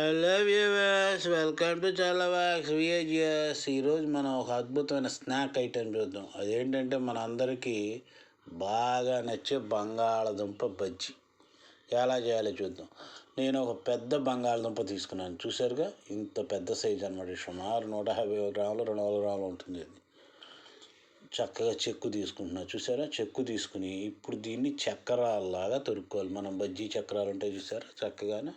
Hello viewers welcome to చల్లవాక్స్ విఏజిఎస్ ఈరోజు మనం ఒక అద్భుతమైన స్నాక్ ఐటెం చూద్దాం. అదేంటంటే మన అందరికీ బాగా నచ్చే బంగాళదుంప బజ్జీ. ఎలా చేయాలో చూద్దాం. నేను ఒక పెద్ద బంగాళదుంప తీసుకున్నాను. చూసారుగా ఇంత పెద్ద సైజ్ అనమాట సుమారు నూట యాభై గ్రాములు రెండు వందల గ్రాములు ఉంటుంది అది. చక్కగా చెక్కు తీసుకుంటున్నా. చూసారా చెక్కు తీసుకుని ఇప్పుడు దీన్ని చక్రాల్లాగా తొరుక్కోవాలి. మనం బజ్జీ చక్రాలు ఉంటాయి చూసారా చక్కగానే.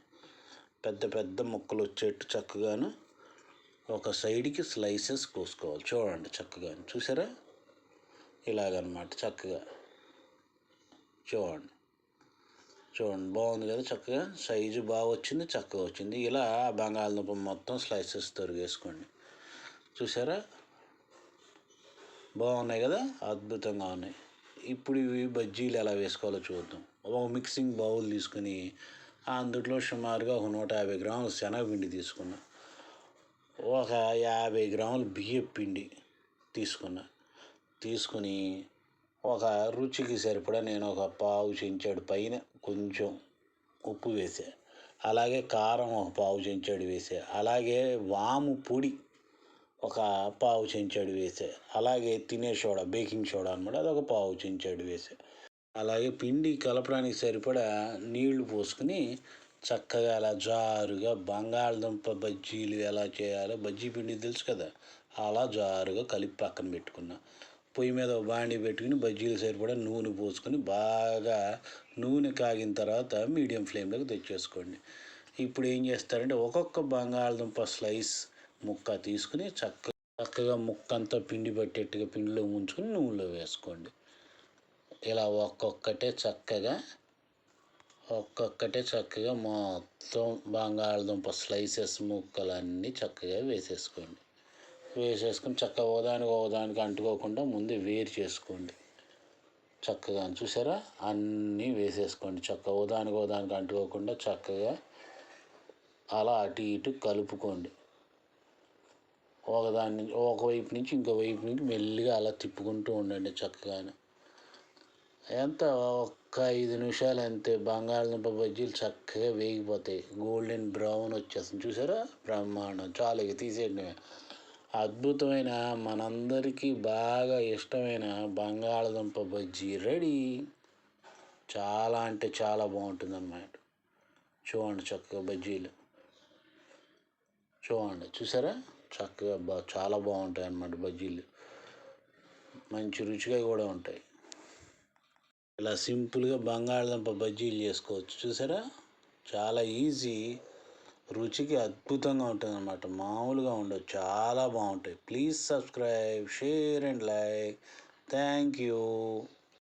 పెద్ద పెద్ద ముక్కలు వచ్చేట్టు చక్కగాను ఒక సైడ్కి స్లైసెస్ కోసుకోవాలి. చూడండి చక్కగా చూసారా? ఇలాగనమాట చక్కగా. చూడండి. చూడండి బాగుంది కదా చక్కగా? సైజు బాగా వచ్చింది చక్కగా వచ్చింది. ఇలా బంగాళదుంప మొత్తం స్లైసెస్ తొరిగేసుకోండి. చూసారా? బాగున్నాయి కదా? అద్భుతంగా ఉన్నాయి. ఇప్పుడు ఇవి బజ్జీలు ఎలా వేసుకోవాలో చూద్దాం. ఒక మిక్సింగ్ బౌల్ తీసుకుని అందుట్లో సుమారుగా ఒక నూట యాభై గ్రాముల శనగపిండి తీసుకున్నా. ఒక యాభై గ్రాముల బియ్యం పిండి తీసుకున్నా. తీసుకుని ఒక రుచికి సరిపడా నేను ఒక పావు చెంచాడు పైన కొంచెం ఉప్పు వేసా. అలాగే కారం ఒక పావు చెంచాడు వేసా. అలాగే వాము పొడి ఒక పావు చెంచాడు వేసా. అలాగే తినే సోడా బేకింగ్ సోడా అనమాట అది ఒక పావు చెంచాడు వేసా. అలాగే పిండి కలపడానికి సరిపడా నీళ్ళు పోసుకుని చక్కగా అలా జారుగా బంగాళదుంప బజ్జీలు ఎలా చేయాలో బజ్జీ పిండి తెలుసు కదా అలా జారుగా కలిపి పక్కన పెట్టుకున్నా. పొయ్యి మీద బాండి పెట్టుకుని బజ్జీలు సరిపడా నూనె పోసుకొని బాగా నూనె కాగిన తర్వాత మీడియం ఫ్లేమ్లోకి తెచ్చేసుకోండి. ఇప్పుడు ఏం చేస్తారంటే ఒక్కొక్క బంగాళదుంప స్లైస్ ముక్క తీసుకుని చక్క చక్కగా ముక్క అంతా పిండి పట్టేట్టుగా పిండిలో ముంచుకొని నూనెలో వేసుకోండి. ఇలా ఒక్కొక్కటే చక్కగా ఒక్కొక్కటే చక్కగా మొత్తం బంగాళదుంప స్లైసెస్ ముక్కలన్నీ చక్కగా వేసేసుకోండి. వేసేసుకొని చక్కగా ఓదానికి ఓదానికి అంటుకోకుండా ముందు వేరు చేసుకోండి. చక్కగా చూసారా? అన్నీ వేసేసుకోండి. చక్కగా ఓదానికి ఓదానికి అంటుకోకుండా చక్కగా అలా అటు ఇటు కలుపుకోండి. ఒకదాని ఒకవైపు నుంచి ఇంకో వైపు నుంచి మెల్లిగా అలా తిప్పుకుంటూ ఉండండి చక్కగానే. ఎంత? ఒక్క ఐదు నిమిషాలు అంతే. బంగాళదుంప బజ్జీలు చక్కగా వేగిపోతాయి. గోల్డెన్ బ్రౌన్ వచ్చేస్తుంది. చూసారా? బ్రహ్మాండం. చాలా ఇక తీసేయండి. అద్భుతమైన మనందరికీ బాగా ఇష్టమైన బంగాళదుంప బజ్జీ రెడీ. చాలా అంటే చాలా బాగుంటుంది అన్నమాట చూడండి చక్కగా బజ్జీలు. చూడండి. చూసారా? చక్కగా బా చాలా బాగుంటాయి అన్నమాట బజ్జీలు. మంచి రుచిగా కూడా ఉంటాయి. ఇలా సింపుల్గా బంగాళదుంప బజ్జీలు చేసుకోవచ్చు. చూసారా? చాలా ఈజీ రుచికి అద్భుతంగా ఉంటుంది అనమాట మామూలుగా ఉండదు చాలా బాగుంటాయి. Please subscribe share and like. Thank you